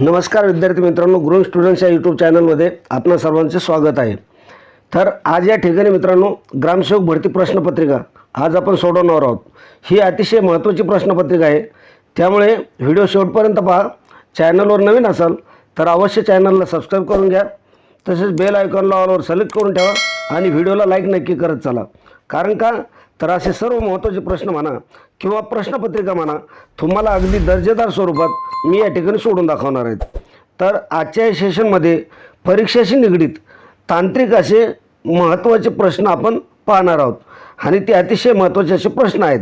नमस्कार विद्यार्थी मित्रांनो गृह स्टुडंट्स या यूट्यूब चॅनलमध्ये आपणा सर्वांचे स्वागत आहे. तर आज या ठिकाणी मित्रांनो ग्रामसेवक भरती प्रश्नपत्रिका आज आपण सोडवणार आहोत. ही अतिशय महत्त्वाची प्रश्नपत्रिका आहे. त्यामुळे व्हिडिओ शेवटपर्यंत पहा. चॅनलवर नवीन असाल तर अवश्य चॅनलला सबस्क्राईब करून घ्या. तसेच बेल आयकॉनला ऑलवर सिलेक्ट करून ठेवा आणि व्हिडिओला लाईक नक्की करत चला. कारण का? तर असे सर्व महत्त्वाचे प्रश्न म्हणा किंवा प्रश्नपत्रिका म्हणा तुम्हाला अगदी दर्जेदार स्वरूपात मी या ठिकाणी सोडून दाखवणार आहेत. तर आजच्या या सेशनमध्ये परीक्षेशी निगडीत तांत्रिक असे महत्त्वाचे प्रश्न आपण पाहणार आहोत. आणि ते अतिशय महत्त्वाचे असे प्रश्न आहेत.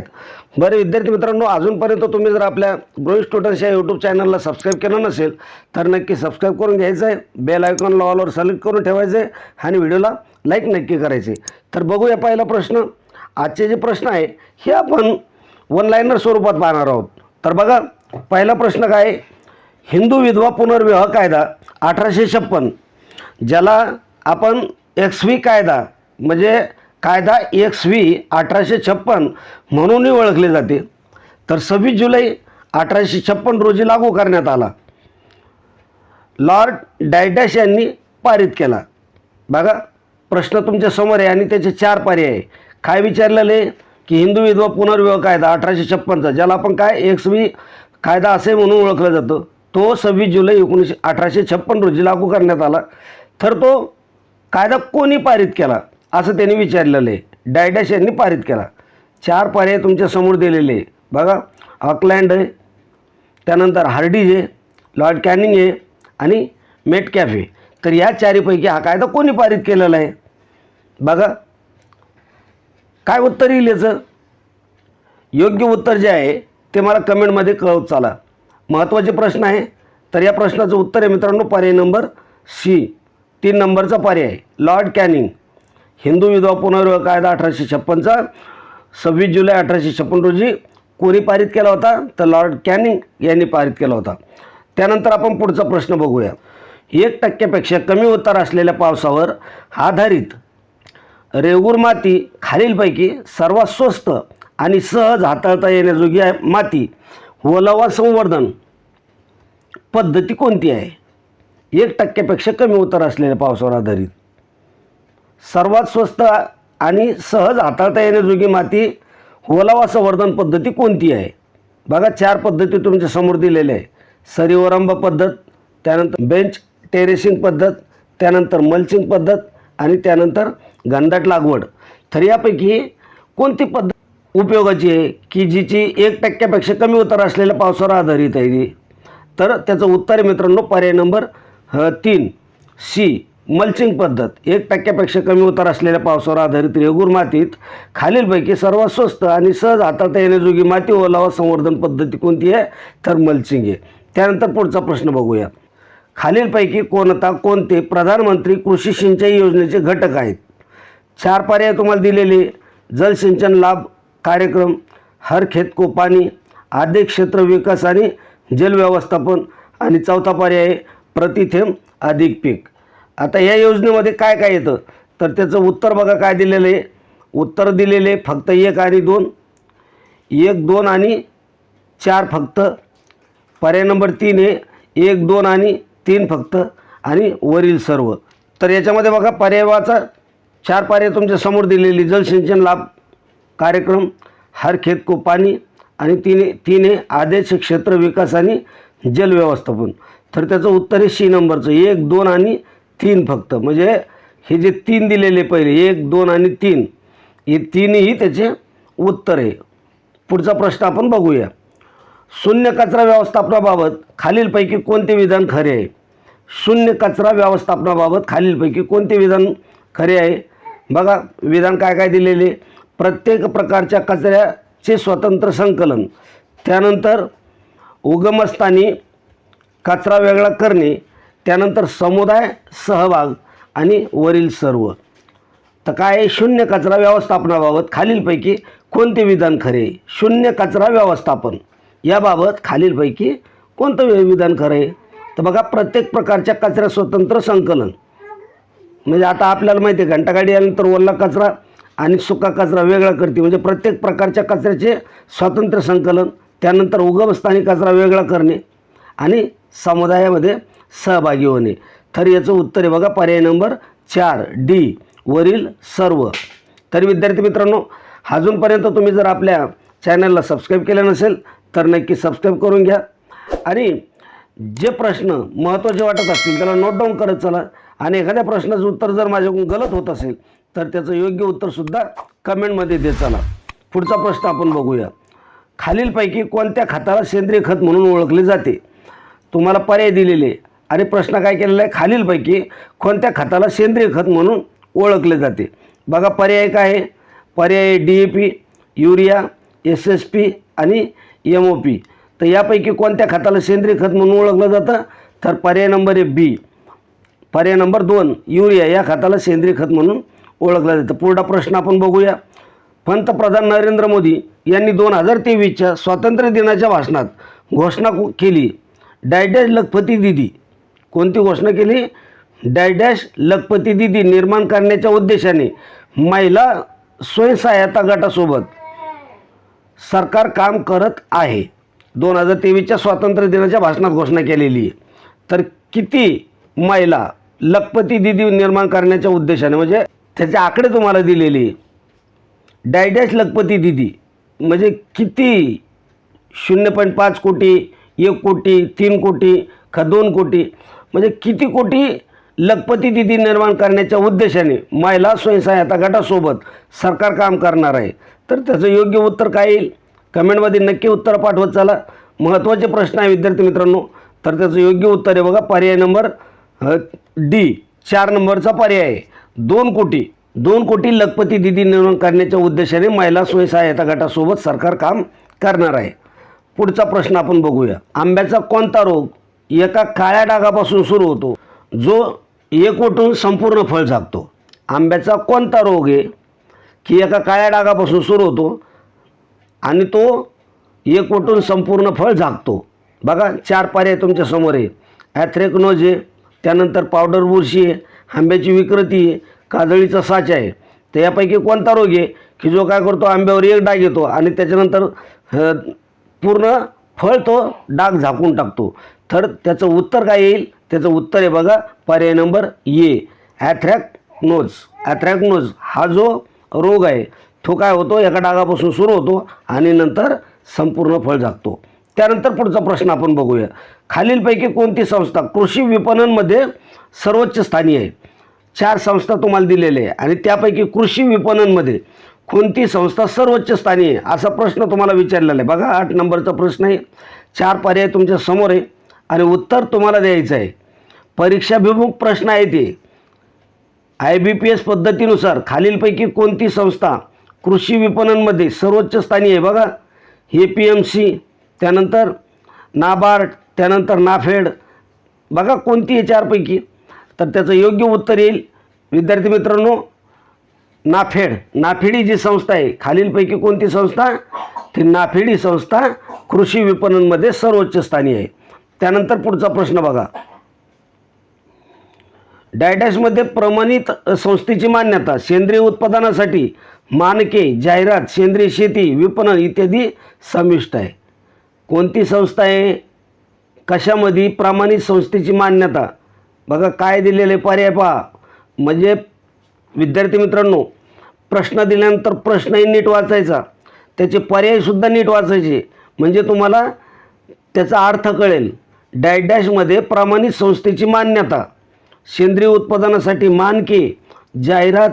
बरे विद्यार्थी मित्रांनो अजूनपर्यंत तुम्ही जर आपल्या ग्रोई स्टुडंट्स या यूट्यूब चॅनलला सबस्क्राईब केलं नसेल तर नक्की सबस्क्राईब करून घ्यायचं आहे. बेल आयकॉन लॉलवर सिलेक्ट करून ठेवायचं आहे. आणि व्हिडिओला लाईक नक्की करायचे तर बघूया पहिला प्रश्न. आजचे जे प्रश्न आहे हे आपण वन लाईनर स्वरूपात पाहणार आहोत. तर बघा पहिला प्रश्न काय? आहे? हिंदू विधवा पुनर्विवाह कायदा अठराशे छप्पन ज्याला आपण एक्स व्ही कायदा म्हणजे कायदा एक्स व्ही अठराशे छप्पन म्हणूनही ओळखले जाते. तर सव्वीस जुलै अठराशे छप्पन रोजी लागू करण्यात आला. लॉर्ड डायडॅश यांनी पारित केला. बघा प्रश्न तुमच्यासमोर आहे आणि त्याचे चार पर्याय आहे. काय विचारलेलं? आहे की हिंदू विधवा पुनर्विवाह कायदा अठराशे छप्पनचा ज्याला आपण काय एक्स कायदा असे म्हणून ओळखला जातो तो सव्वीस जुलै एकोणीसशे अठराशे छप्पन रोजी लागू करण्यात आला. तर तो कायदा कोणी पारित केला? असं त्यांनी विचारलेलं. आहे डायडॅश यांनी पारित केला. चार पर्याय तुमच्यासमोर दिलेले. आहे बघा ऑकलँड आहे त्यानंतर हार्डीज आहे लॉर्ड कॅनिंग आहे आणि मेट कॅफे तर या चारीपैकी हा कायदा कोणी पारित केलेला आहे? बघा काय उत्तर येईल याचं? योग्य उत्तर जे आहे ते मला कमेंटमध्ये कळवत चाला. महत्त्वाचे प्रश्न आहे तर या प्रश्नाचं उत्तर आहे मित्रांनो पर्याय नंबर सी. तीन नंबरचा पर्याय लॉर्ड कॅनिंग हिंदू विधवा पुनर्विवाह कायदा अठराशे छप्पनचा सव्वीस जुलै अठराशे छप्पन रोजी कोणी पारित केला होता? तर लॉर्ड कॅनिंग यांनी पारित केला होता. त्यानंतर आपण पुढचा प्रश्न बघूया. एक टक्क्यापेक्षा कमी उतार असलेल्या पावसावर आधारित रेगूर माती खालीलपैकी सर्वात स्वस्त आणि सहज हाताळता येण्याजोगी आहे माती. ओलावा संवर्धन पद्धती कोणती आहे? एक टक्क्यापेक्षा कमी उतर असलेल्या पावसावर आधारित. सर्वात स्वस्त आणि सहज हाताळता येण्याजोगी माती ओलावा संवर्धन पद्धती कोणती आहे? बघा चार पद्धती तुमच्यासमोर दिलेल्या आहे सरीवरंब पद्धत त्यानंतर बेंच टेरेसिंग पद्धत त्यानंतर मल्चिंग पद्धत आणि त्यानंतर घनदाट लागवड. तर यापैकी कोणती पद्धत उपयोगाची आहे? की जिची एक टक्क्यापेक्षा कमी उतार असलेल्या पावसावर आधारित आहे ती? तर त्याचं उत्तर आहे मित्रांनो पर्याय नंबर तीन. सी. मल्चिंग पद्धत. एक टक्क्यापेक्षा कमी उतार असलेल्या पावसावर आधारित रेगूर मातीत खालीलपैकी सर्वात स्वस्त आणि सहज हाताळता येण्याजोगी माती ओलावा संवर्धन पद्धती कोणती आहे? तर मल्चिंग आहे. त्यानंतर पुढचा प्रश्न बघूया. खालीलपैकी कोणता कोणते प्रधानमंत्री कृषी सिंचाई योजनेचे घटक आहेत? चार पर्याय तुम्हाला दिलेले. जलसिंचन लाभ कार्यक्रम हर खेत को पाणी आद्य क्षेत्र विकास आणि जल व्यवस्थापन. आणि चौथा पर्याय आहे प्रतिथेंब अधिक पीक. आता या योजनेमध्ये काय काय येतं? तर त्याचं उत्तर बघा काय दिलेलं आहे. उत्तर दिलेले फक्त एक आणि दोन. एक दोन आणि चार फक्त. पर्याय नंबर तीन आहे एक दोन आणि तीन फक्त. आणि वरील सर्व. तर याच्यामध्ये बघा पर्यायाचा चार पारे तुमच्यासमोर दिलेली जलसिंचन लाभ कार्यक्रम हर खेत को पाणी आणि तीन तीन आहे आदेश क्षेत्र विकास आणि जल व्यवस्थापन. तर त्याचं उत्तर आहे सी नंबरचं. एक दोन आणि तीन फक्त. म्हणजे हे जे तीन दिलेले पहिले एक दोन आणि तीन हे तीनही त्याचे उत्तर आहे. पुढचा प्रश्न आपण बघूया. शून्य कचरा व्यवस्थापनाबाबत खालीलपैकी कोणते विधान खरे आहे? शून्य कचरा व्यवस्थापनाबाबत खालीलपैकी कोणते विधान खरे आहे? बघा विधान काय काय दिलेले? प्रत्येक प्रकारच्या कचऱ्याचे स्वतंत्र संकलन. त्यानंतर उगमस्थानी कचरा वेगळा करणे त्यानंतर समुदाय सहभाग आणि वरील सर्व. तर काय आहे? शून्य कचरा व्यवस्थापनाबाबत खालीलपैकी कोणते विधान खरे शून्य कचरा व्यवस्थापन. याबाबत खालीलपैकी कोणतं विधान खरं आहे? तर बघा प्रत्येक प्रकारच्या कचरा स्वतंत्र संकलन. म्हणजे आता आपल्याला माहिती आहे घंटागाडी आल्यानंतर ओला कचरा आणि सुका कचरा वेगळा करते. म्हणजे प्रत्येक प्रकारच्या कचऱ्याचे स्वातंत्र्य संकलन त्यानंतर उगमस्थानी कचरा वेगळा करणे आणि समुदायामध्ये सहभागी होणे. तर याचं उत्तर आहे बघा पर्याय नंबर चार डी वरील सर्व. तर विद्यार्थी मित्रांनो अजूनपर्यंत तुम्ही जर आपल्या चॅनलला सबस्क्राईब केलं नसेल तर नक्की सबस्क्राईब करून घ्या. आणि जे प्रश्न महत्त्वाचे वाटत असतील त्याला नोट डाऊन करत चला. आणि एखाद्या प्रश्नाचं उत्तर जर माझ्याकडून गलत होत असेल तर त्याचं योग्य उत्तरसुद्धा कमेंटमध्ये देत चला. पुढचा प्रश्न आपण बघूया. खालीलपैकी कोणत्या खताला सेंद्रिय खत म्हणून ओळखले जाते? तुम्हाला पर्याय दिलेले आणि प्रश्न काय केलेला आहे? खालीलपैकी कोणत्या खताला सेंद्रिय खत म्हणून ओळखले जाते? बघा पर्याय काय आहे? पर्याय D A P urea S S P आणि एम ओ पी. तर यापैकी कोणत्या खताला सेंद्रिय खत म्हणून ओळखलं जातं? तर पर्याय नंबर आहे बी. पर्याय नंबर दोन युरिया या खताला सेंद्रिय खत म्हणून ओळखलं जातं. पुढचा प्रश्न आपण बघूया. पंतप्रधान नरेंद्र मोदी यांनी दोन हजार तेवीसच्या स्वातंत्र्य दिनाच्या भाषणात घोषणा को- केली. डायडॅश लखपती दिदी. कोणती घोषणा केली? डायडॅश लखपती दिदी निर्माण करण्याच्या उद्देशाने महिला स्वयंसहायता गटासोबत सरकार काम करत आहे. दोन हजार तेवीसच्या स्वातंत्र्य दिनाच्या भाषणात घोषणा केलेली. आहे तर किती महिला लखपती दिदी निर्माण करण्याच्या उद्देशाने म्हणजे त्याचे आकडे तुम्हाला दिलेले. आहे. डायडॅश लखपती दिदी म्हणजे किती? शून्य पॉईंट पाच कोटी एक कोटी तीन कोटी का दोन कोटी? म्हणजे किती कोटी लखपती दिदी निर्माण करण्याच्या उद्देशाने महिला स्वयंसहायता गटासोबत सरकार काम करणार आहे? तर त्याचं योग्य उत्तर काय येईल? कमेंटमध्ये नक्की उत्तर पाठवत चला. महत्त्वाचे प्रश्न आहे विद्यार्थी मित्रांनो. तर त्याचं योग्य उत्तर आहे बघा पर्याय नंबर डी चार नंबरचा पर्याय आहे. दोन कोटी दोन कोटी लखपती दिदी निर्माण करण्याच्या उद्देशाने महिला स्वयंसहायता गटासोबत सरकार काम करणार आहे. पुढचा प्रश्न आपण बघूया. आंब्याचा कोणता रोग एका काळ्या डागापासून सुरू होतो जो एकवटून संपूर्ण फळ झाकतो? आंब्याचा कोणता रोग आहे की एका काळ्या डागापासून सुरू होतो आणि तो एकवटून संपूर्ण फळ झाकतो? बघा चार पर्याय तुमच्यासमोर आहे. ॲथ्रेक्नोज आहे त्यानंतर पावडर बुरशी आहे आंब्याची विकृती आहे काजळीचा साच आहे. तर यापैकी कोणता रोग आहे? की जो काय करतो आंब्यावर एक डाग येतो आणि त्याच्यानंतर पूर्ण फळ तो डाग झाकून टाकतो. तर त्याचं उत्तर काय येईल? त्याचं उत्तर आहे बघा पर्याय नंबर ए ॲथ्रॅकनोज ॲथ्रॅकनोज हा जो रोग आहे तो काय होतो? एका डागापासून सुरू होतो आणि नंतर संपूर्ण फळ झाकतो. त्यानंतर पुढचा प्रश्न आपण बघूया. खालीलपैकी कोणती संस्था कृषी विपणनमध्ये सर्वोच्च स्थानी आहे? चार संस्था तुम्हाला दिलेल्या आहे. आणि त्यापैकी कृषी विपणनमध्ये कोणती संस्था सर्वोच्च स्थानी आहे? असा प्रश्न तुम्हाला विचारलेला आहे. बघा आठ नंबरचा प्रश्न आहे. चार पर्याय तुमच्यासमोर आहे. आणि उत्तर तुम्हाला द्यायचं आहे. परीक्षाभिमुख प्रश्न आहे ते. आय बी पी एस पद्धतीनुसार खालीलपैकी कोणती संस्था कृषी विपणनमध्ये सर्वोच्च स्थानी आहे? बघा ए पी एम सी त्यानंतर नाबार्ड त्यानंतर नाफेड. बघा कोणती आहे चारपैकी तर त्याचं योग्य उत्तर येईल. विद्यार्थी मित्रांनो नाफेड. नाफेड ही जी संस्था आहे खालीलपैकी कोणती संस्था? ती नाफेड ही संस्था कृषी विपणनमध्ये सर्वोच्च स्थानी आहे. त्यानंतर पुढचा प्रश्न बघा. डायडॅशमध्ये प्रमाणित संस्थेची मान्यता सेंद्रिय उत्पादनासाठी मानके जाहिरात सेंद्रिय शेती विपणन इत्यादी समाविष्ट आहे. कोणती संस्था आहे? कशामध्ये प्रमाणित संस्थेची मान्यता? बघा काय दिलेले पर्याय पहा. म्हणजे विद्यार्थी मित्रांनो प्रश्न दिल्यानंतर प्रश्नही नीट वाचायचा. त्याचे पर्यायसुद्धा नीट वाचायचे. म्हणजे तुम्हाला त्याचा अर्थ कळेल. डायडॅशमध्ये प्रमाणित संस्थेची मान्यता. सेंद्रिय उत्पादनासाठी मानके जाहिरात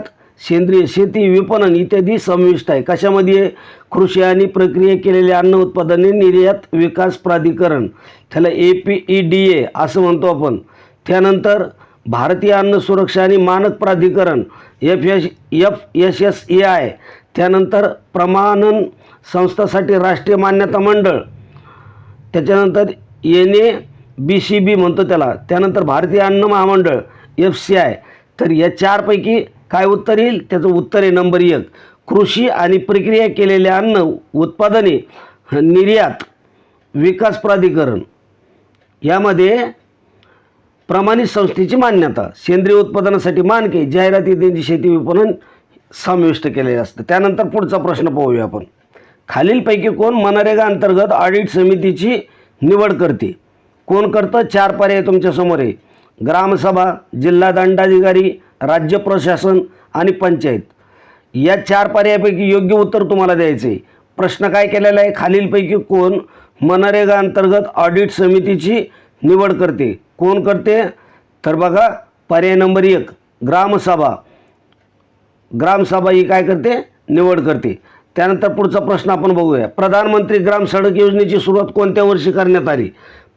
सेंद्रिय शेती विपणन इत्यादी समाविष्ट आहे. कशामध्ये? कृषी आणि प्रक्रिया केलेले अन्न उत्पादने निर्यात विकास प्राधिकरण. त्याला A P E D A असं म्हणतो आपण. त्यानंतर भारतीय अन्न सुरक्षा आणि मानक प्राधिकरण F S F S S A I त्यानंतर प्रमाणन संस्थासाठी राष्ट्रीय मान्यता मंडळ त्याच्यानंतर N A B C B म्हणतो त्याला. त्यानंतर भारतीय अन्न महामंडळ एफ सी आय तर या चारपैकी काय उत्तर येईल? त्याचं उत्तर आहे नंबर एक. कृषी आणि प्रक्रिया केलेले अन्न उत्पादने निर्यात विकास प्राधिकरण. यामध्ये प्रमाणित संस्थेची मान्यता सेंद्रिय उत्पादनासाठी मानके जाहिराती त्यांची शेती विपणन समाविष्ट केलेले असतं. त्यानंतर पुढचा प्रश्न पाहूया आपण. खालीलपैकी कोण मनरेगा अंतर्गत ऑडिट समितीची निवड करते? कोण करतं? चार पर्याय तुमच्यासमोर आहे. ग्रामसभा जिल्हा दंडाधिकारी राज्य प्रशासन आणि पंचायत. या चार पर्यायापैकी योग्य उत्तर तुम्हाला द्यायचं आहे प्रश्न काय केलेला आहे? खालीलपैकी कोण मनरेगा अंतर्गत ऑडिट समितीची निवड करते. कोण करते? तर बघा पर्याय नंबर एक ग्रामसभा ग्रामसभा ही काय करते? निवड करते. त्यानंतर पुढचा प्रश्न आपण बघूया. प्रधानमंत्री ग्राम सडक योजनेची सुरुवात कोणत्या वर्षी करण्यात आली?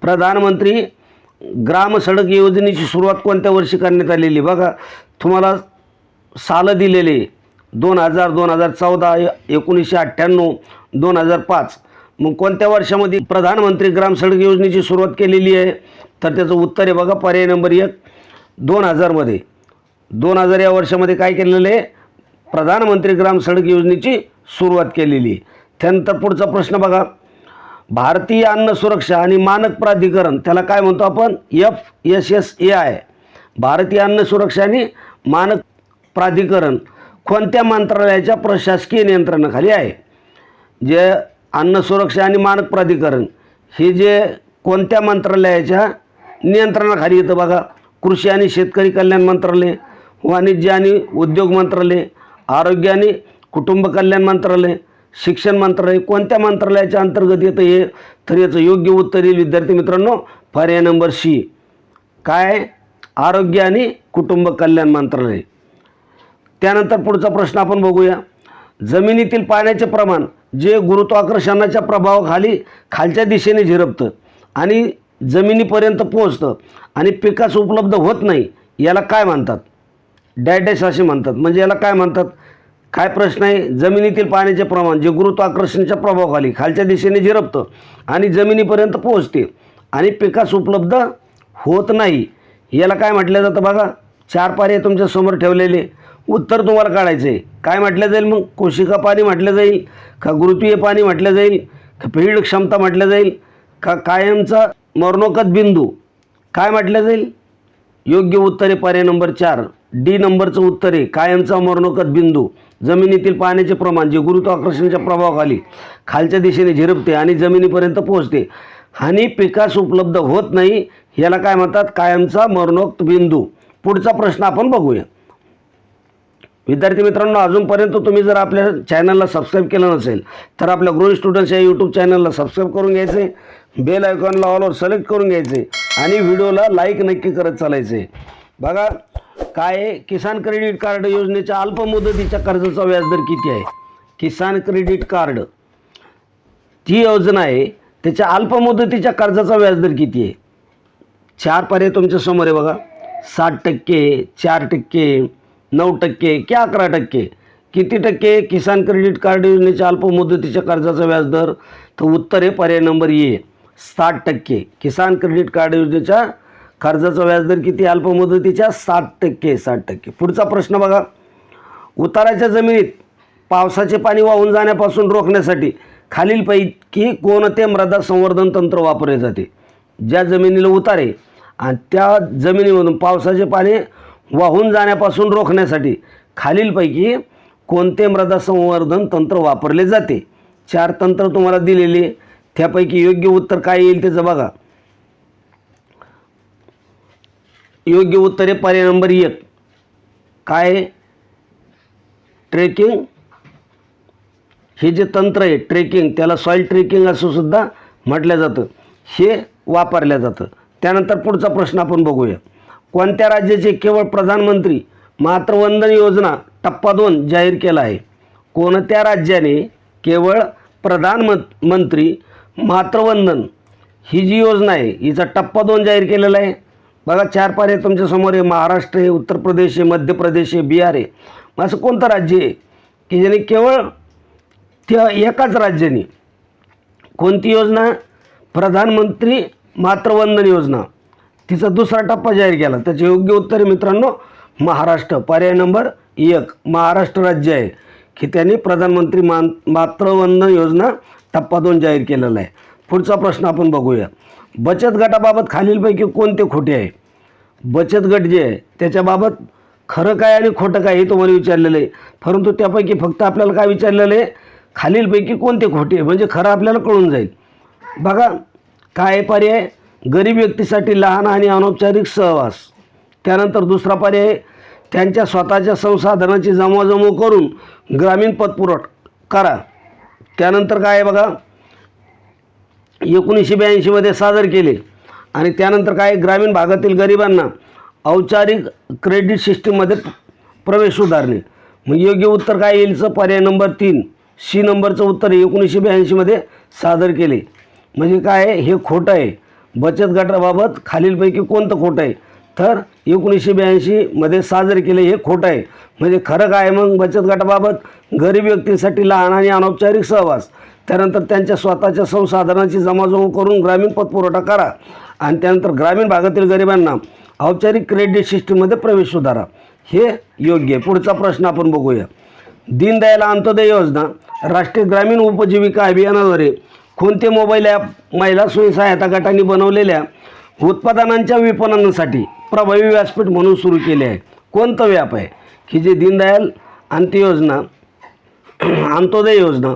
प्रधानमंत्री ग्राम सडक योजनेची सुरुवात कोणत्या वर्षी करण्यात आलेली? बघा तुम्हाला सालं दिलेले दोन हजार दोन हजार चौदा एकोणीसशे अठ्ठ्याण्णव दोन हजार पाच. मग कोणत्या वर्षामध्ये प्रधानमंत्री ग्राम सडक योजनेची सुरुवात केलेली आहे? तर त्याचं उत्तर आहे बघा पर्याय नंबर एक दोन हजारमध्ये दोन हजार या वर्षामध्ये काय केलेलं आहे? प्रधानमंत्री ग्राम सडक योजनेची सुरुवात केलेली आहे. त्यानंतर पुढचा प्रश्न बघा. भारतीय अन्न सुरक्षा आणि मानक प्राधिकरण त्याला काय म्हणतो आपण? F S S A I. भारतीय अन्न सुरक्षा आणि मानक प्राधिकरण कोणत्या मंत्रालयाच्या प्रशासकीय नियंत्रणाखाली आहे? जे अन्न सुरक्षा आणि मानक प्राधिकरण. हे जे कोणत्या मंत्रालयाच्या नियंत्रणाखाली येतं बघा. कृषी आणि शेतकरी कल्याण मंत्रालय वाणिज्य आणि उद्योग मंत्रालय आरोग्य आणि कुटुंब कल्याण मंत्रालय शिक्षण मंत्रालय कोणत्या मंत्रालयाच्या अंतर्गत येतं हे? तर याचं योग्य उत्तर येईल विद्यार्थी मित्रांनो पर्याय नंबर सी. काय? आरोग्य आणि कुटुंब कल्याण मंत्रालय. त्यानंतर पुढचा प्रश्न आपण बघूया. जमिनीतील पाण्याचे प्रमाण जे गुरुत्वाकर्षणाच्या प्रभावाखाली खालच्या दिशेने झिरपतं आणि जमिनीपर्यंत पोहोचतं आणि पिकास उपलब्ध होत नाही याला काय म्हणतात? डॅडॅश असे म्हणतात. म्हणजे याला काय म्हणतात? काय प्रश्न आहे? जमिनीतील पाण्याचे प्रमाण जे गुरुत्वाकर्षणाच्या प्रभावाखाली खालच्या दिशेने झिरपतं आणि जमिनीपर्यंत पोहोचते आणि पिकास उपलब्ध होत नाही याला काय म्हटलं जातं बघा? चार पारे तुमच्यासमोर ठेवलेले. उत्तर तुम्हाला काढायचं आहे काय म्हटलं जाईल मग? कोशिका पाणी म्हटलं जाईल का गुरुत्वीय पाणी म्हटलं जाईल का पीड क्षमता म्हटलं जाईल का कायमचा मरणोकत बिंदू? काय म्हटलं जाईल? योग्य उत्तर आहे पर्याय नंबर चार. डी नंबरचं उत्तर आहे कायमचा मरणोकत बिंदू. जमिनीतील पाण्याचे प्रमाण जे गुरुत्वाकर्षणाच्या प्रभावाखाली खालच्या दिशेने झिरपते आणि जमिनीपर्यंत पोहोचते. आणि पिकास उपलब्ध होत नाही याला काय म्हणतात? कायमचा मरणोक्त बिंदू. पुढचा प्रश्न आपण बघूया. विद्यार्थी मित्रांनो अजूनपर्यंत तुम्ही जर आपल्या चॅनलला सबस्क्राईब केलं नसेल तर आपल्या ग्रो स्टुडंट्स या यूट्यूब चॅनलला सबस्क्राईब करून घ्यायचे बेल आयकॉनला ऑलवर सिलेक्ट करून घ्यायचे आणि व्हिडिओला लाईक नक्की करत चालायचे. बघा काय आहे? किसान क्रेडिट कार्ड योजनेच्या अल्पमुदतीच्या कर्जाचा व्याजदर किती आहे? किसान क्रेडिट कार्ड ती योजना आहे त्याच्या अल्पमुदतीच्या कर्जाचा व्याजदर किती आहे? चार पर्याय तुमच्यासमोर आहे बघा. सात टक्के चार टक्के नऊ टक्के की अकरा टक्के? किती टक्के? किसान क्रेडिट कार्ड योजनेच्या अल्पमुदतीच्या कर्जाचा व्याजदर? तर उत्तर आहे पर्याय नंबर ए साठ टक्के. किसान क्रेडिट कार्ड योजनेच्या कर्जाचा व्याजदर किती अल्पमुदतीच्या साठ टक्के साठ टक्के. पुढचा प्रश्न बघा. उताराच्या जमिनीत पावसाचे पाणी वाहून जाण्यापासून रोखण्यासाठी खालीलपैकी कोणते मृदा संवर्धन तंत्र वापरले जाते? ज्या जमिनीला उतारे आणि त्या जमिनीमधून पावसाचे पाणी वाहून जाण्यापासून रोखण्यासाठी खालीलपैकी कोणते मृदा संवर्धन तंत्र वापरले जाते? चार तंत्र तुम्हाला दिलेले. त्यापैकी योग्य उत्तर काय येईल त्याचं बघा. योग्य उत्तर आहे पर्याय नंबर एक. काय? ट्रेकिंग. हे जे तंत्र आहे ट्रेकिंग त्याला सॉईल ट्रेकिंग असं सुद्धा म्हटलं जातं. हे वापरलं जातं. त्यानंतर पुढचा प्रश्न आपण बघूया. कोणत्या राज्याचे केवळ प्रधानमंत्री मातृवंदन योजना टप्पा दोन जाहीर केला आहे? कोणत्या राज्याने केवळ प्रधानमं मंत्री मातृवंदन ही जी योजना आहे हिचा टप्पा दोन जाहीर केलेला आहे? बघा चार पर्याय तुमच्यासमोर आहे महाराष्ट्र आहे उत्तर प्रदेश आहे मध्य प्रदेश आहे बिहार आहे. असं कोणतं राज्य आहे की ज्याने केवळ त्या एकाच राज्याने कोणती योजना? प्रधानमंत्री मातृवंदन योजना. तिचा दुसरा टप्पा जाहीर केला. त्याचे योग्य उत्तर आहे मित्रांनो महाराष्ट्र. पर्याय नंबर एक महाराष्ट्र राज्य आहे की त्यांनी प्रधानमंत्री मान मातृवंदन योजना टप्पा दोन जाहीर केलेला आहे. पुढचा प्रश्न आपण बघूया. बचत गटाबाबत खालीलपैकी कोणते खोटे आहे? बचत गट जे आहे त्याच्याबाबत खरं काय आणि खोटं काय हे तुम्हाला विचारलेलं आहे. परंतु त्यापैकी फक्त आपल्याला काय विचारलेलं आहे? खालीलपैकी कोणते खोटे आहे? म्हणजे खरं आपल्याला कळून जाईल. बघा काय आहे पर्याय? गरीब व्यक्तीसाठी लहान आणि अनौपचारिक सहवास. त्यानंतर दुसरा पर्याय त्यांच्या स्वतःच्या संसाधनाची जमवाजमव करून ग्रामीण पतपुरवठा करा. त्यानंतर काय आहे बघा? एकोणीसशे ब्याऐंशीमध्ये सादर केले. आणि त्यानंतर काय? ग्रामीण भागातील गरिबांना औपचारिक क्रेडिट सिस्टीममध्ये प्रवेश सुधारणे मग योग्य उत्तर काय येईलचं पर्याय नंबर तीन सी नंबरचं उत्तर एकोणीसशे ब्याऐंशीमध्ये सादर केले. म्हणजे काय आहे? हे खोटं आहे. बचत गटाबाबत खालीलपैकी कोणतं खोटं आहे? तर एकोणीसशे ब्याऐंशीमध्ये साजरे केले हे खोटं आहे. म्हणजे खरं काय आहे मग? बचत गटाबाबत गरीब व्यक्तींसाठी लहान आणि अनौपचारिक सहवास. त्यानंतर त्यांच्या स्वतःच्या संसाधनाची जमाजमव करून ग्रामीण पतपुरवठा करा. आणि त्यानंतर ग्रामीण भागातील गरिबांना औपचारिक क्रेडिट सिस्टीममध्ये प्रवेश सुधारा. हे योग्य आहे. पुढचा प्रश्न आपण बघूया. दीनदयाल अंत्योदय योजना राष्ट्रीय ग्रामीण उपजीविका अभियानाद्वारे कोणते मोबाईल ॲप महिला स्वयंसहायता गटांनी बनवलेल्या उत्पादनांच्या विपणनासाठी प्रभावी व्यासपीठ म्हणून सुरू केले आहे. कोणतं व्याप आहे? की जे दीनदयाल अंत्य योजना अंत्योदय योजना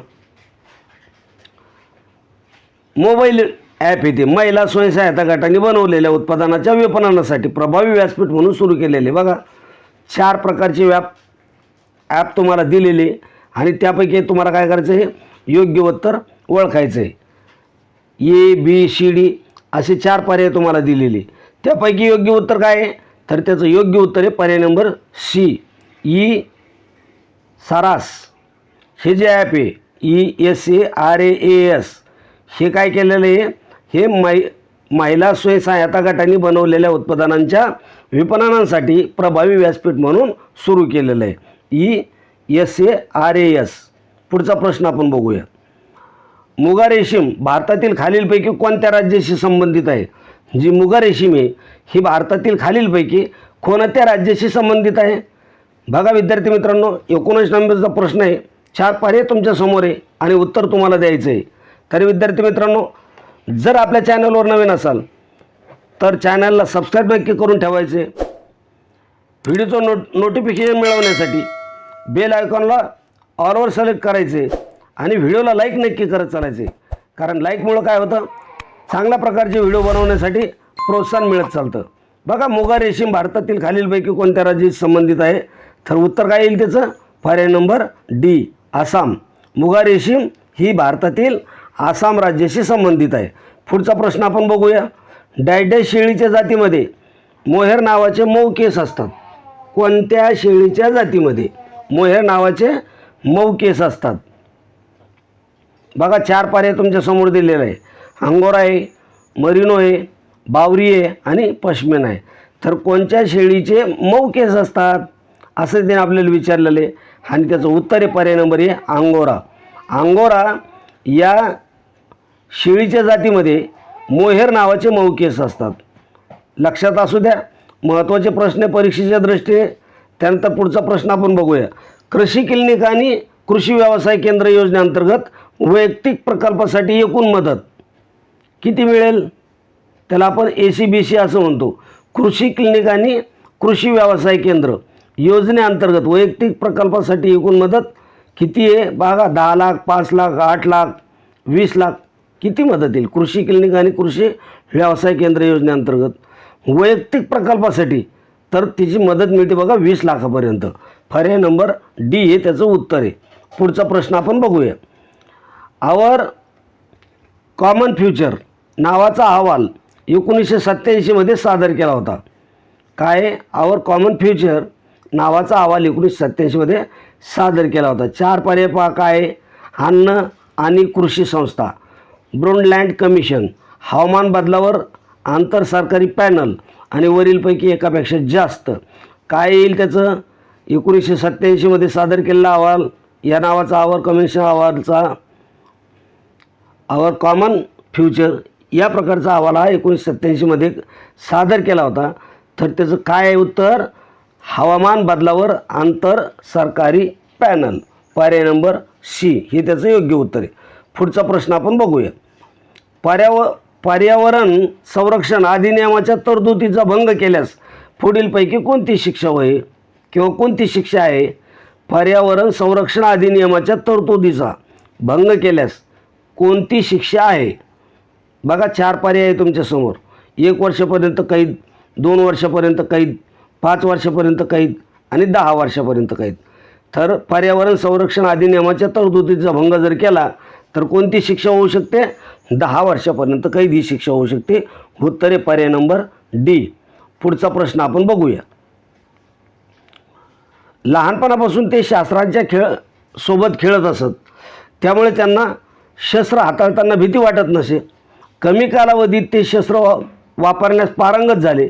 मोबाईल ॲप येते महिला स्वयंसहायता गटांनी बनवलेल्या उत्पादनाच्या विपणनासाठी प्रभावी व्यासपीठ म्हणून सुरू केलेले. बघा चार प्रकारचे व्याप ॲप तुम्हाला दिलेले आणि त्यापैकी तुम्हाला काय करायचं आहे? योग्य उत्तर ओळखायचं आहे ए बी सी डी असे चार पर्याय तुम्हाला दिलेले. त्यापैकी योग्य उत्तर काय आहे? तर त्याचं योग्य उत्तर आहे पर्याय नंबर सी ई e, सारास. हे जे ॲप आहे E S A R A S हे काय केलेलं आहे? हे मै महिला स्वयंसहायता गटांनी बनवलेल्या उत्पादनांच्या विपणनासाठी प्रभावी व्यासपीठ म्हणून सुरू केलेलं आहे. E S A R A S पुढचा प्रश्न आपण बघूया. मुगा रेशीम भारतातील खालीलपैकी कोणत्या राज्याशी संबंधित आहे? जी मुगा रेशीम आहे ही भारतातील खालीलपैकी कोणत्या राज्याशी संबंधित आहे? बघा विद्यार्थी मित्रांनो एकोणीस नंबरचा प्रश्न आहे. चार पर्याय तुमच्यासमोर आहे आणि उत्तर तुम्हाला द्यायचं आहे. तरी विद्यार्थी मित्रांनो जर आपल्या चॅनलवर नवीन असाल तर चॅनलला सबस्क्राईब नक्की करून ठेवायचे व्हिडिओचं नोट नोटिफिकेशन मिळवण्यासाठी बेल आयकॉनला ऑलवर सिलेक्ट करायचे आणि व्हिडिओला लाईक नक्की करत चालायचे. कारण लाईकमुळं काय होतं? चांगल्या प्रकारचे व्हिडिओ बनवण्यासाठी प्रोत्साहन मिळत चालतं. बघा मुगा रेशीम भारतातील खालीलपैकी कोणत्या राज्याशी संबंधित आहे? तर उत्तर काय येईल त्याचं? पर्याय नंबर डी आसाम. मुगा रेशीम ही भारतातील आसाम राज्याशी संबंधित आहे. पुढचा प्रश्न आपण बघूया. डायडॅ शेळीच्या जातीमध्ये मोहेर नावाचे मऊ केस असतात. कोणत्या शेळीच्या जातीमध्ये मोहेर नावाचे मऊ केस असतात? बघा चार पर्याय तुमच्यासमोर दिलेले आहे. अंगोरा आहे मरिनो आहे बावरी आहे आणि पश्मिन आहे. तर कोणत्या शेळीचे मऊ केस असतात? असं त्याने आपल्याला विचारलेलं आहे. आणि त्याचं उत्तर आहे पर्याय नंबर आहे अंगोरा. अंगोरा या शेळीच्या जातीमध्ये मोहेर नावाचे मऊ केस असतात. लक्षात असू द्या महत्त्वाचे प्रश्न परीक्षेच्या दृष्टीने त्यानंतर पुढचा प्रश्न आपण बघूया. कृषी क्लिनिक आणि कृषी व्यवसाय केंद्र योजनेअंतर्गत वैयक्तिक प्रकल्पासाठी एकूण मदत. किती मिळेल? त्याला आपण ए सी बी सी असं म्हणतो. कृषी क्लिनिक आणि कृषी व्यवसाय केंद्र योजनेअंतर्गत वैयक्तिक प्रकल्पासाठी एकूण मदत किती आहे? बघा दहा लाख पाच लाख आठ लाख वीस लाख किती मदत येईल? कृषी क्लिनिक आणि कृषी व्यवसाय केंद्र योजनेअंतर्गत. वैयक्तिक प्रकल्पासाठी तर तिची मदत मिळते बघा वीस लाखापर्यंत. पर्याय नंबर डी हे त्याचं उत्तर आहे. पुढचा प्रश्न आपण बघूया. आवर कॉमन फ्युचर नावाचा अहवाल एकोणीसशे सत्त्याऐंशीमध्ये सादर केला होता. काय? आवर कॉमन फ्युचर नावाचा अहवाल एकोणीसशे सत्त्याऐंशीमध्ये सादर केला होता. चार पर्याय पहा काय? आहे? अन्न आणि कृषी संस्था. ब्रोनलँड कमिशन हवामान बदलावर आंतर सरकारी पॅनल आणि वरीलपैकी एकापेक्षा जास्त. काय येईल त्याचं? एकोणीसशे सत्त्याऐंशीमध्ये सादर केलेला अहवाल या नावाचा आवर कमिशन अहवालचा आवर कॉमन फ्युचर या प्रकारचा अहवाल हा एकोणीसशे सत्त्याऐंशीमध्ये सादर केला होता. तर त्याचं काय आहे उत्तर? हवामान बदलावर आंतर सरकारी पॅनल. पर्याय नंबर सी. हे त्याचं योग्य उत्तर आहे. पुढचा प्रश्न आपण बघूया. पर्याव पर्यावरण संरक्षण अधिनियमाच्या तरतुदीचा भंग केल्यास पुढीलपैकी कोणती शिक्षा होय? किंवा कोणती शिक्षा आहे? पर्यावरण संरक्षण अधिनियमाच्या तरतुदीचा भंग केल्यास कोणती शिक्षा आहे? बघा चार पर्याय आहे तुमच्यासमोर. एक वर्षापर्यंत कैद दोन वर्षापर्यंत कैद पाच वर्षापर्यंत कैद आणि दहा वर्षापर्यंत कैद. तर पर्यावरण संरक्षण अधिनियमाच्या तरतुदीचा भंग जर केला तर कोणती शिक्षा होऊ शकते? दहा वर्षापर्यंत कैद ही शिक्षा होऊ शकते. उत्तरे पर्याय नंबर डी. पुढचा प्रश्न आपण बघूया. लहानपणापासून ते शास्त्रांच्या खेळ सोबत खेळत असत. त्यामुळे त्यांना शस्त्र हाताळताना भीती वाटत नसे. कमी कालावधीत ते शस्त्र वा- वापरण्यास पारंगत झाले.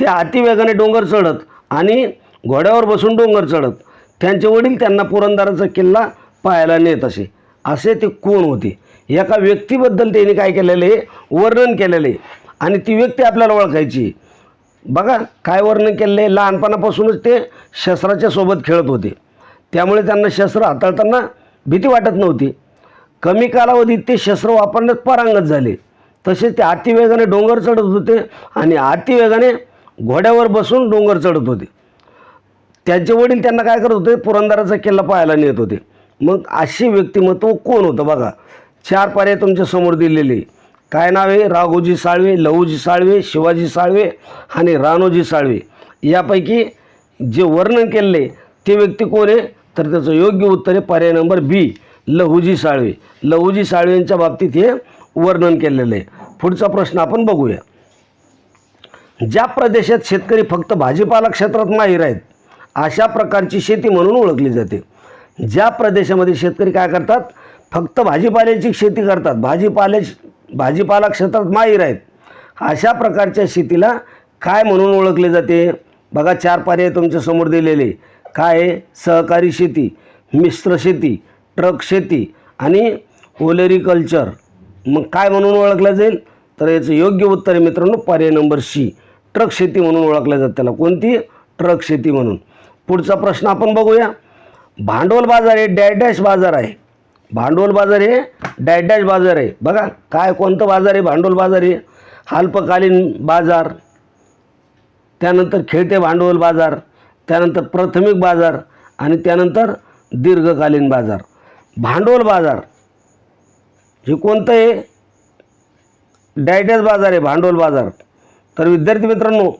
ते अतिवेगाने डोंगर चढत आणि घोड्यावर बसून डोंगर चढत. त्यांचे वडील त्यांना पुरंदराचा किल्ला पाहायला नेत असे. असे ते कोण होते? एका व्यक्तीबद्दल त्यांनी काय केलेलं? आहे वर्णन केलेलं. आहे आणि ती व्यक्ती आपल्याला ओळखायची. बघा काय वर्णन केलेलं? आहे लहानपणापासूनच ते शस्त्राच्या सोबत खेळत होते. त्यामुळे त्यांना शस्त्र हाताळताना भीती वाटत नव्हती. कमी कालावधीत ते शस्त्र वापरण्यात पारंगत झाले. तसेच ते अतिवेगाने डोंगर चढत होते आणि अतिवेगाने घोड्यावर बसून डोंगर चढत होते. त्यांचे वडील त्यांना काय करत होते? पुरंदराचा किल्ला पाहायला नेत होते. मग असे व्यक्तिमत्व कोण होतं बघा? चार पर्याय तुमच्यासमोर दिलेले. काय नाव? आहे राघोजी साळवे लहूजी साळवे शिवाजी साळवे आणि राणोजी साळवे. यापैकी जे वर्णन केलेले ते व्यक्ती कोण आहे? तर त्याचं योग्य उत्तर आहे पर्याय नंबर बी. लहूजी साळवे. लहूजी साळवेंच्या बाबतीत हे वर्णन केलेलं आहे. पुढचा प्रश्न आपण बघूया. ज्या प्रदेशात शेतकरी फक्त भाजीपाला क्षेत्रात माहीर आहेत अशा प्रकारची शेती म्हणून ओळखली जाते. ज्या प्रदेशामध्ये शेतकरी काय करतात? फक्त भाजीपाल्याची शेती करतात. भाजीपाले भाजीपाला क्षेत्रात माहीर आहेत अशा प्रकारच्या शेतीला काय म्हणून ओळखले जाते? बघा चार पर्याय तुमच्यासमोर दिलेले. काय आहे? सहकारी शेती मिश्र शेती ट्रक शेती आणि ओलेरिकल्चर. मग काय म्हणून ओळखलं जाईल? तर याचं योग्य उत्तर आहे मित्रांनो पर्याय नंबर सी. ट्रक शेती म्हणून ओळखलं जातं त्याला. कोणती? ट्रक शेती म्हणून. पुढचा प्रश्न आपण बघूया. भांडवल बाजार हे डॅडॅश बाजार आहे. भांडवल बाजार हे डॅडॅश बाजार आहे. बघा काय कोणतं बाजार आहे? भांडवल बाजार हे अल्पकालीन बाजार. त्यानंतर खेळते भांडवल बाजार. त्यानंतर प्राथमिक बाजार. आणि त्यानंतर दीर्घकालीन बाजार. भांडवल बाजार. हे कोणतं आहे डायडॅस बाजार आहे भांडवल बाजार. तर विद्यार्थी मित्रांनो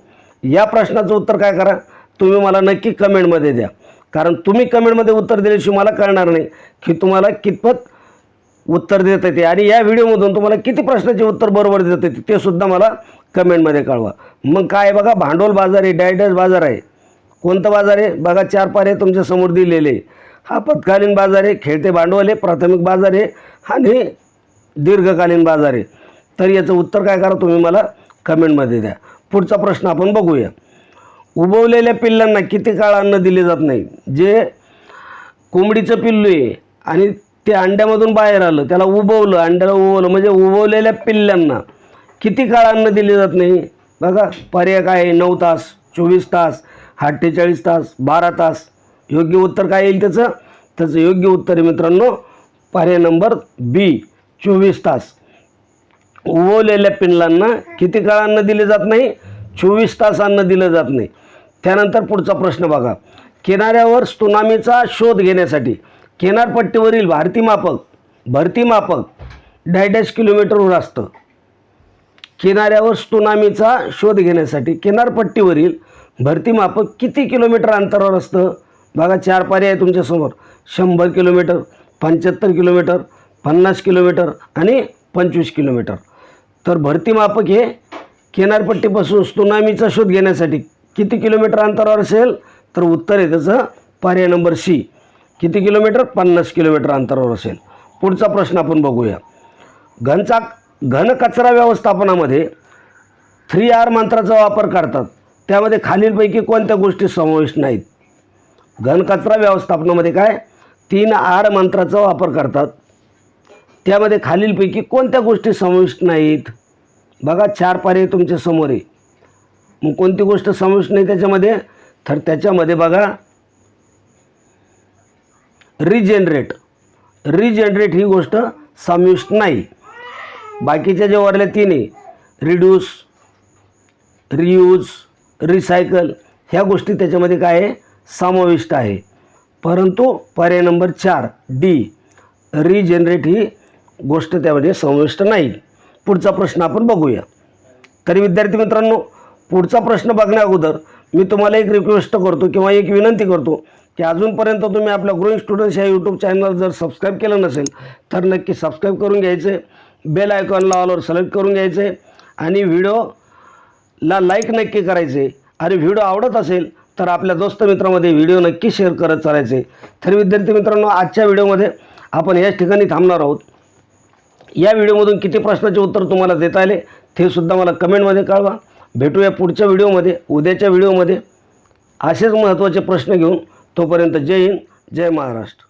या प्रश्नाचं उत्तर काय करा? तुम्ही मला नक्की कमेंटमध्ये द्या. कारण तुम्ही कमेंटमध्ये उत्तर दिल्याशिवाय मला कळणार नाही की तुम्हाला कितपत उत्तर देत येते. आणि या व्हिडिओमधून तुम्हाला किती प्रश्नाचे उत्तर बरोबर देत येते ते सुद्धा मला कमेंटमध्ये कळवा. मग काय आहे बघा भांडवल बाजार आहे डायडॅस बाजार आहे. कोणतं बाजार आहे? बघा चार पारे तुमच्यासमोर दिलेले. आपत्कालीन बाजार आहे खेळते भांडवल आहे प्राथमिक बाजार आहे आणि दीर्घकालीन बाजार आहे. तर याचं उत्तर काय करा तुम्ही मला कमेंटमध्ये द्या. पुढचा प्रश्न आपण बघूया. उबवलेल्या पिल्लांना किती काळ अन्न दिले जात नाही? जे कोंबडीचं पिल्लू आहे आणि ते अंड्यामधून बाहेर आलं त्याला उबवलं अंड्याला उबवलं म्हणजे उबवलेल्या पिल्लांना किती काळ अन्न दिले जात नाही? बघा पर्याय काय आहे? नऊ तास चोवीस तास अठ्ठेचाळीस तास बारा तास योग्य उत्तर काय येईल त्याचं? त्याचं योग्य उत्तर आहे मित्रांनो पर्याय नंबर बी चोवीस तास. उबवलेल्या पिंडलांना किती काळ अन्न दिले जात नाही? चोवीस तास अन्न दिलं जात नाही. त्यानंतर पुढचा प्रश्न बघा. किनाऱ्यावर सुनामीचा शोध घेण्यासाठी किनारपट्टीवरील भारती मापक भरती मापक डॅडॅश किलोमीटरवर असतं. किनाऱ्यावर सुनामीचा शोध घेण्यासाठी किनारपट्टीवरील भरती मापक किती किलोमीटर अंतरावर असतं? बघा चार पर्याय आहे तुमच्यासमोर. शंभर किलोमीटर पंच्याहत्तर किलोमीटर पन्नास किलोमीटर आणि पंचवीस किलोमीटर. तर भरती मापक हे किनारपट्टीपासून सुनामीचा शोध घेण्यासाठी किती किलोमीटर अंतरावर असेल? तर उत्तर आहे त्याचं पर्याय नंबर सी. किती किलोमीटर? पन्नास किलोमीटर अंतरावर असेल. पुढचा प्रश्न आपण बघूया. घनचा घन कचरा व्यवस्थापनामध्ये थ्री आर मंत्राचा वापर करतात. त्यामध्ये खालीलपैकी कोणत्या गोष्टी समाविष्ट नाहीत? घनकचरा व्यवस्थापनामध्ये काय? तीन आर मंत्राचा वापर करतात. त्यामध्ये खालीलपैकी कोणत्या गोष्टी समाविष्ट नाहीत? बघा चार पर्याय तुमच्यासमोर आहे. मग कोणती गोष्ट समाविष्ट नाही त्याच्यामध्ये? तर त्याच्यामध्ये बघा रिजनरेट. रिजनरेट ही गोष्ट समाविष्ट नाही. बाकीच्या जे वरल्या तीन आहे रिड्यूस रियूज रिसायकल ह्या गोष्टी त्याच्यामध्ये काय आहे? समाविष्ट आहे. परंतु पर्याय नंबर चार डी रिजनरेट ही गोष्ट त्यामध्ये समाविष्ट नाही. पुढचा प्रश्न आपण बघूया. तरी विद्यार्थी मित्रांनो पुढचा प्रश्न बघण्या अगोदर मी तुम्हाला एक रिक्वेस्ट करतो किंवा एक विनंती करतो की अजूनपर्यंत तुम्ही आपल्या ग्रोईंग स्टुडंट्स या यूट्यूब चॅनल जर सबस्क्राईब केलं नसेल तर नक्की सबस्क्राईब करून घ्यायचे बेल आयकॉनला ऑलवर सिलेक्ट करून घ्यायचे आणि व्हिडिओला लाईक नक्की करायचे. आणि व्हिडिओ आवडत असेल तर आपल्या दोस्त मित्रामध्ये व्हिडिओ नक्की शेअर करत चालायचे. तर विद्यार्थी मित्रांनो आजच्या व्हिडिओमध्ये आपण याच ठिकाणी थांबणार आहोत. या व्हिडिओमधून किती प्रश्नाचे उत्तर तुम्हाला देता आले ते सुद्धा मला कमेंटमध्ये कळवा. भेटूया पुढच्या व्हिडिओमध्ये उद्याच्या व्हिडिओमध्ये. असेच महत्त्वाचे प्रश्न घेऊन तोपर्यंत जय हिंद जय महाराष्ट्र.